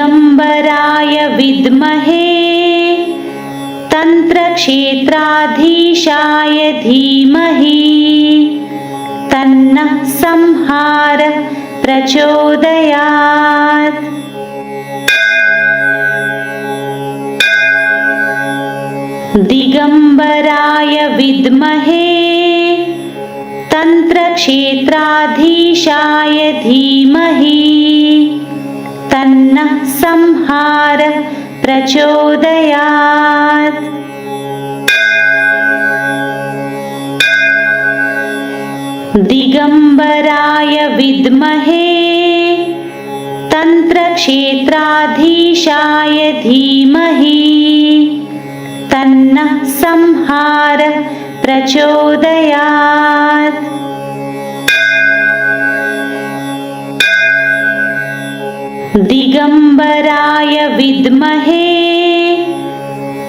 दिगम्बराय विद्महे तन्त्रक्षेत्राधीशाय धीमहि तन्नः संहार प्रचोदयात्। दिगम्बराय विद्महे तन्त्रक्षेत्राधीशाय धीमहि तन्नः संहार प्रचोदयात्। दिगम्बराय विद्महे तन्त्रक्षेत्राधीशाय धीमहि तन्नः संहार प्रचोदयात् दिगम्बराय विद्महे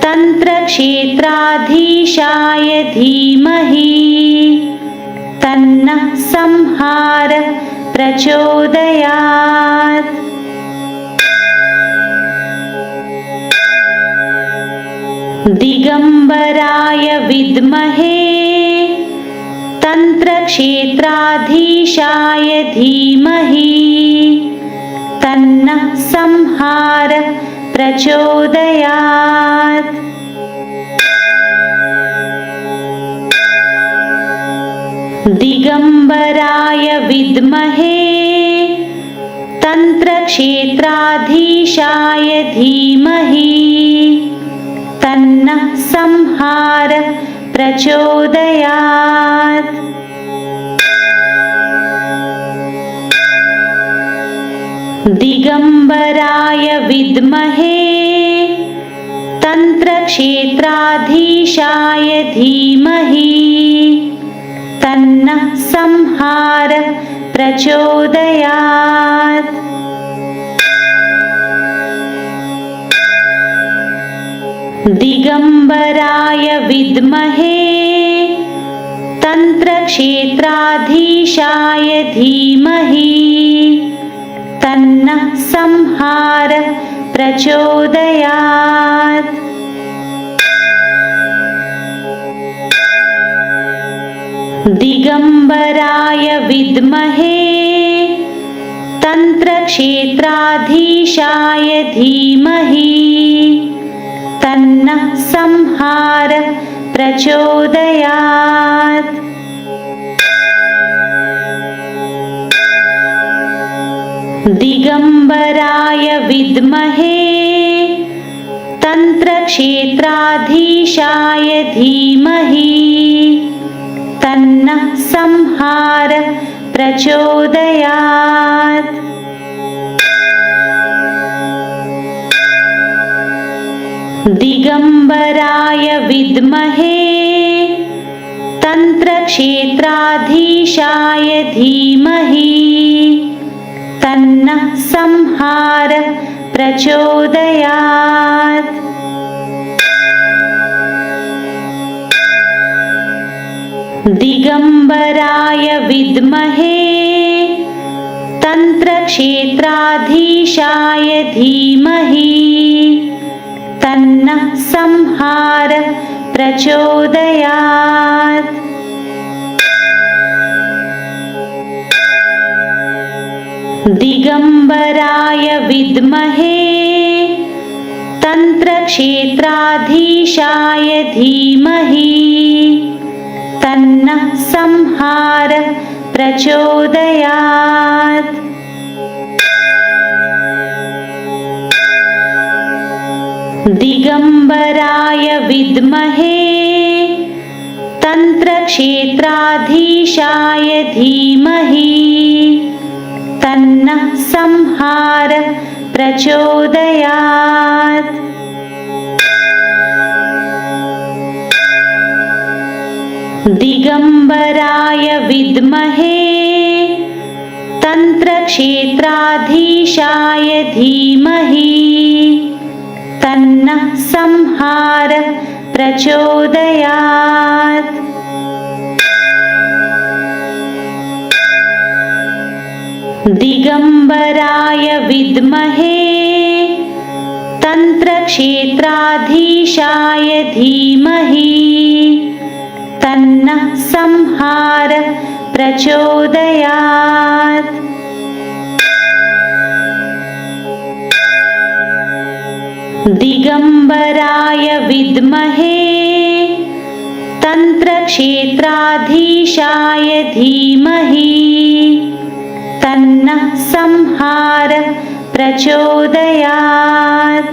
तन्त्रक्षेत्राधीशाय धीमहि तन्नः संहार प्रचोदयात्। दिगम्बराय विद्महे तन्त्रक्षेत्राधीशाय धीमहि तन्नः संहार प्रचोदयात्। दिगम्बराय विद्महे तन्त्रक्षेत्राधीशाय धीमहि तन्नः संहार प्रचोदयात् दिगम्बराय विद्महे तन्त्रक्षेत्राधीशाय धीमहि तन्नः संहार प्रचोदयात्। दिगम्बराय विद्महे तन्त्रक्षेत्राधीशाय धीमहि तन्नः संहार प्रचोदयात्। दिगम्बराय विद्महे तन्त्रक्षेत्राधीशाय धीमहि तन्नः संहार प्रचोदयात् दिगम्बराय विद्महे तन्त्रक्षेत्राधीशाय धीमहि तन्नः संहार प्रचोदयात्। दिगम्बराय विद्महे तन्त्रक्षेत्राधीशाय धीमहि तन्नः संहार प्रचोदयात्। दिगम्बराय विद्महे तन्त्रक्षेत्राधीशाय धीमहि तन्नः संहार प्रचोदयात् दिगम्बराय विद्महे तन्त्रक्षेत्राधीशाय धीमहि तन्नः संहार प्रचोदयात्। दिगम्बराय विद्महे तन्त्रक्षेत्राधीशाय धीमहि तन्नः संहार प्रचोदयात्। दिगम्बराय विद्महे तन्त्रक्षेत्राधीशाय धीमहि तन्नः संहार प्रचोदयात् दिगम्बराय विद्महे तन्त्रक्षेत्राधीशाय धीमहि तन्नः संहार प्रचोदयात्। दिगम्बराय विद्महे तन्त्रक्षेत्राधीशाय धीमहि तन्नः संहार प्रचोदयात्।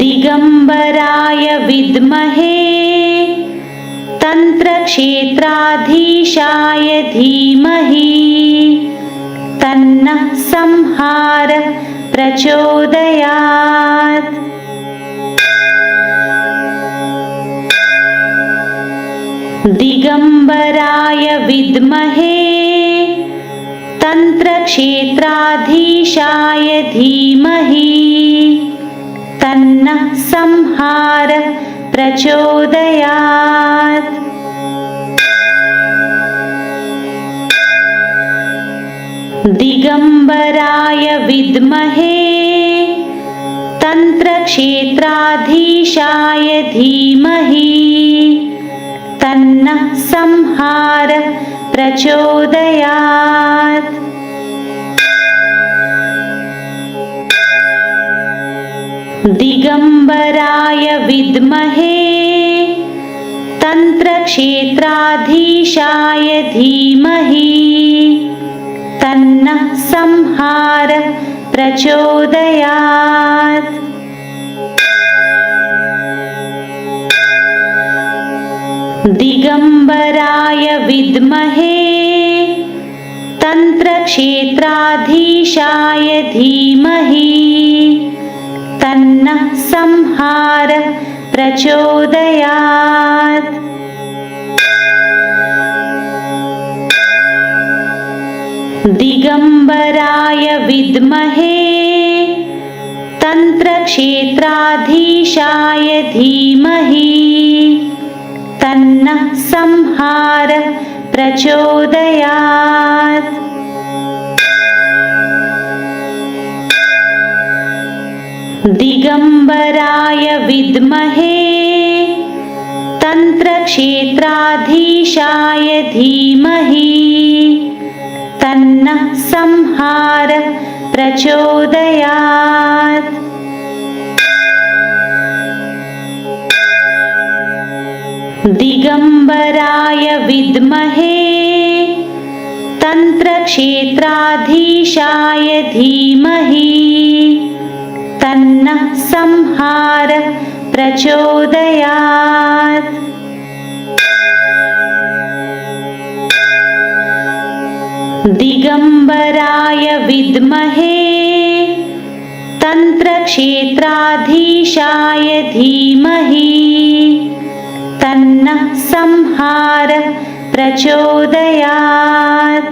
दिगम्बराय विद्महे तन्त्रक्षेत्राधीशाय धीमहि तन्नः संहार प्रचोदयात् दिगम्बराय विद्महे तन्त्रक्षेत्राधीशाय धीमहि तन्नः संहार प्रचोदयात्। दिगम्बराय विद्महे तन्त्रक्षेत्राधीशाय धीमहि तन्नः संहार प्रचोदयात्। दिगम्बराय विद्महे तन्त्रक्षेत्राधीशाय धीमहि तन्नः संहार प्रचोदयात् दिगम्बराय विद्महे तन्त्रक्षेत्राधीशाय धीमहि तन्नः संहार प्रचोदयात्। दिगम्बराय विद्महे तन्त्रक्षेत्राधीशाय धीमहि तन्नः संहार प्रचोदयात्। दिगम्बराय विद्महे तन्त्रक्षेत्राधीशाय धीमहि तन्नः संहार प्रचोदयात् दिगम्बराय विद्महे तन्त्रक्षेत्राधीशाय धीमहि तन्नः संहार प्रचोदयात्। दिगम्बराय विद्महे तन्त्रक्षेत्राधीशाय धीमहि तन्नः संहार प्रचोदयात्।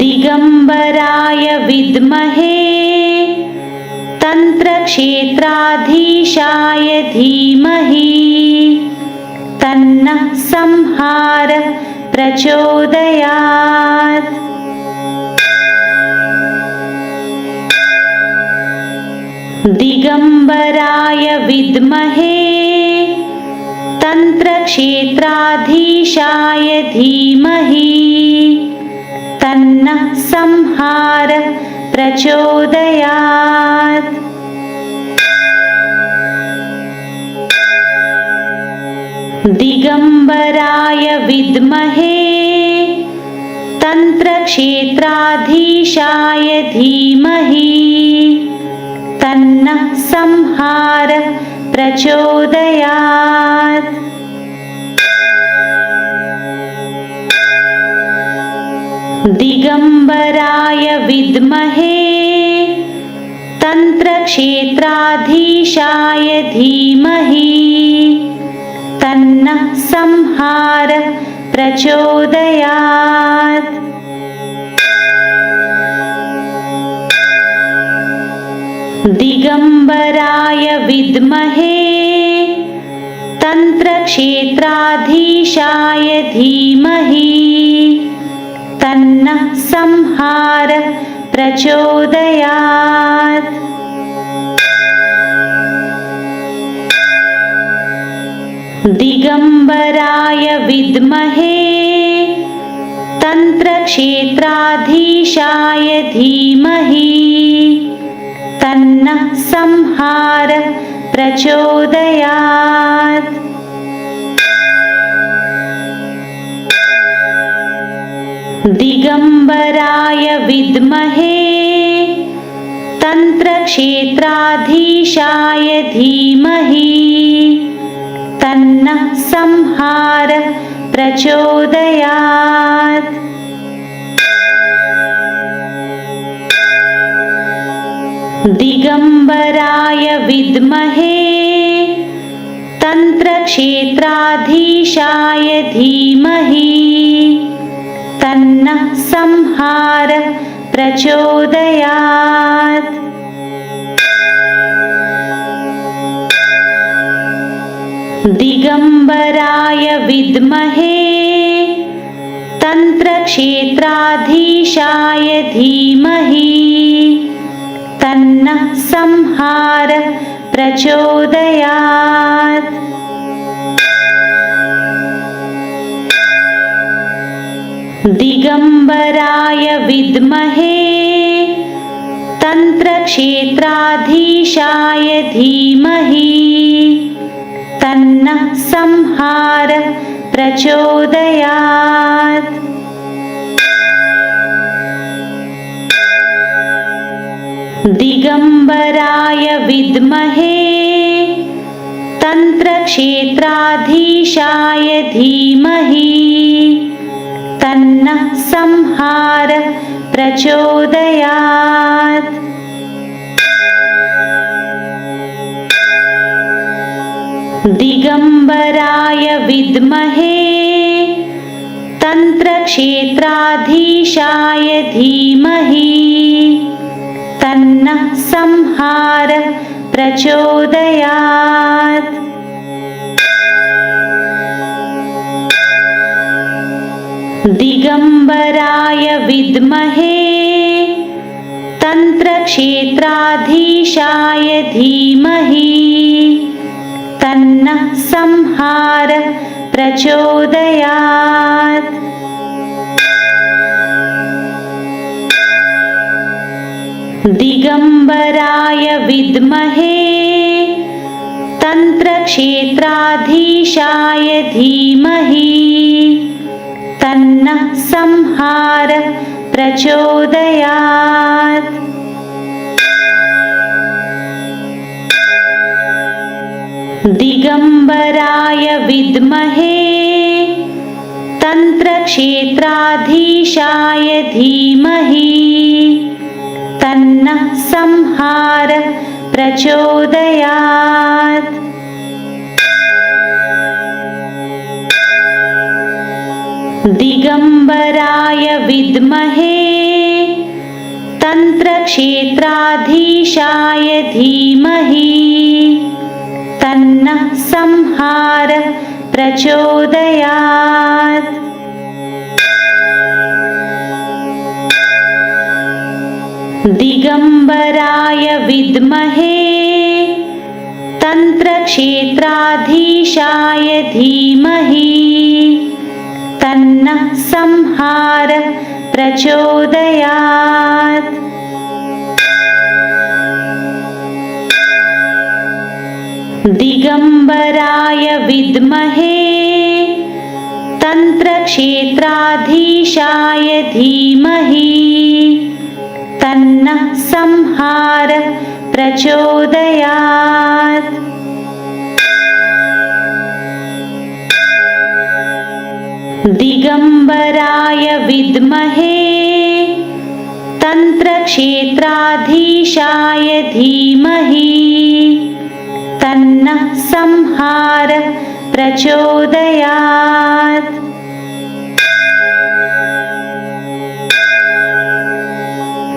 दिगम्बराय विद्महे तन्त्रक्षेत्राधीशाय धीमहि तन्नः संहार प्रचोदयात् दिगम्बराय विद्महे तन्त्रक्षेत्राधीशाय धीमहि तन्नः संहार प्रचोदयात्। दिगम्बराय विद्महे तन्त्रक्षेत्राधीशाय धीमहि तन्नः संहार प्रचोदयात्। दिगम्बराय विद्महे तन्त्रक्षेत्राधीशाय धीमहि तन्नः संहार प्रचोदयात् दिगम्बराय विद्महे तन्त्रक्षेत्राधीशाय धीमहि तन्नः संहार प्रचोदयात्। दिगम्बराय विद्महे तन्त्रक्षेत्राधीशाय धीमहि तन्नः संहार प्रचोदयात्। दिगम्बराय विद्महे तन्त्रक्षेत्राधीशाय धीमहि तन्नः संहार प्रचोदयात् दिगम्बराय विद्महे तन्त्रक्षेत्राधीशाय धीमहि तन्नः संहार प्रचोदयात्। दिगम्बराय विद्महे तन्त्रक्षेत्राधीशाय धीमहि तन्नः संहार प्रचोदयात्। दिगम्बराय विद्महे तन्त्रक्षेत्राधीशाय धीमहि तन्नः संहार प्रचोदयात् दिगम्बराय विद्महे तन्त्रक्षेत्राधीशाय धीमहि तन्नः संहार प्रचोदयात्। दिगम्बराय विद्महे तन्त्रक्षेत्राधीशाय धीमहि तन्नः संहार प्रचोदयात्। दिगम्बराय विद्महे तन्त्रक्षेत्राधीशाय धीमहि तन्नः संहार प्रचोदयात् दिगम्बराय विद्महे तन्त्रक्षेत्राधीशाय धीमहि तन्नः संहार प्रचोदयात्। दिगम्बराय विद्महे तन्त्रक्षेत्राधीशाय धीमहि तन्नः संहार प्रचोदयात्। दिगम्बराय विद्महे तन्त्रक्षेत्राधीशाय धीमहि तन्नः संहार प्रचोदयात् दिगम्बराय विद्महे तन्त्रक्षेत्राधीशाय धीमहि तन्नः संहार प्रचोदयात्। दिगम्बराय विद्महे तन्त्रक्षेत्राधीशाय धीमहि तन्नः संहार प्रचोदयात्। दिगम्बराय विद्महे तन्त्रक्षेत्राधीशाय धीमहि तन्नः संहार प्रचोदयात्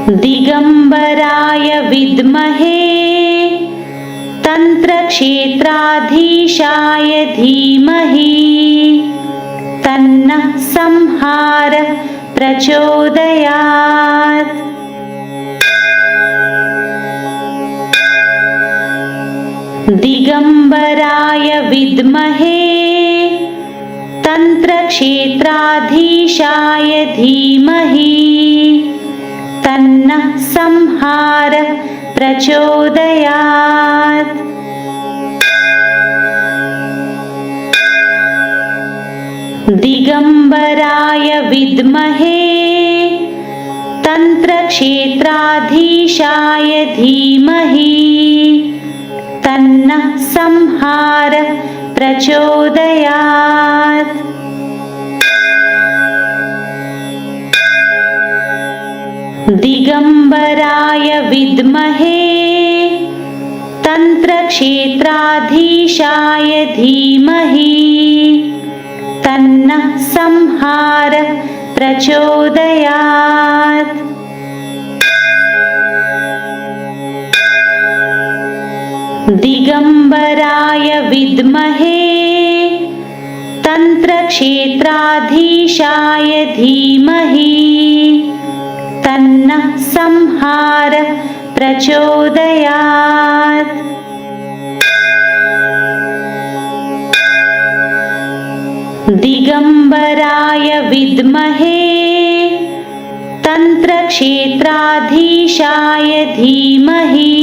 दिगम्बराय विद्महे तन्त्रक्षेत्राधीशाय धीमहि तन्नः संहार प्रचोदयात्। दिगम्बराय विद्महे तन्त्रक्षेत्राधीशाय धीमहि तन्नः संहार प्रचोदयात्। दिगम्बराय विद्महे तन्त्रक्षेत्राधीशाय धीमहि तन्नः संहार प्रचोदयात् दिगम्बराय विद्महे तन्त्रक्षेत्राधीशाय धीमहि तन्नः संहार प्रचोदयात्। दिगम्बराय विद्महे तन्त्रक्षेत्राधीशाय धीमहि तन्नः संहार प्रचोदयात्। दिगम्बराय विद्महे तन्त्रक्षेत्राधीशाय धीमहि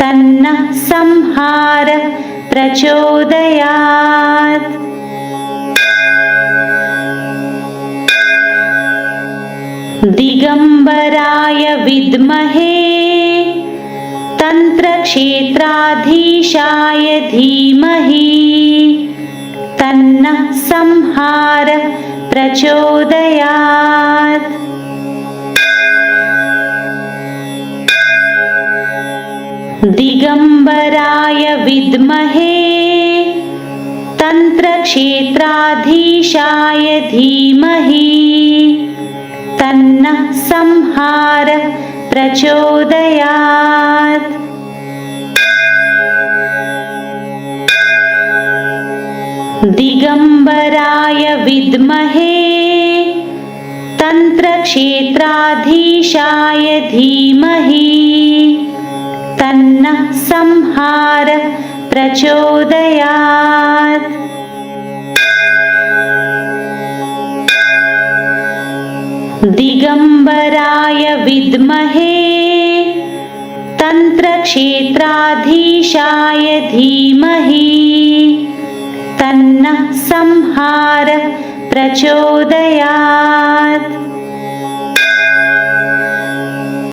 तन्नः संहार प्रचोदयात् दिगम्बराय विद्महे तन्त्रक्षेत्राधीशाय धीमहि तन्नः संहार प्रचोदयात्। दिगम्बराय विद्महे तन्त्रक्षेत्राधीशाय धीमहि तन्नः संहार प्रचोदयात्। दिगम्बराय विद्महे तन्त्रक्षेत्राधीशाय धीमहि तन्नः संहार प्रचोदयात् दिगम्बराय विद्महे तन्त्रक्षेत्राधीशाय धीमहि तन्नः संहार प्रचोदयात्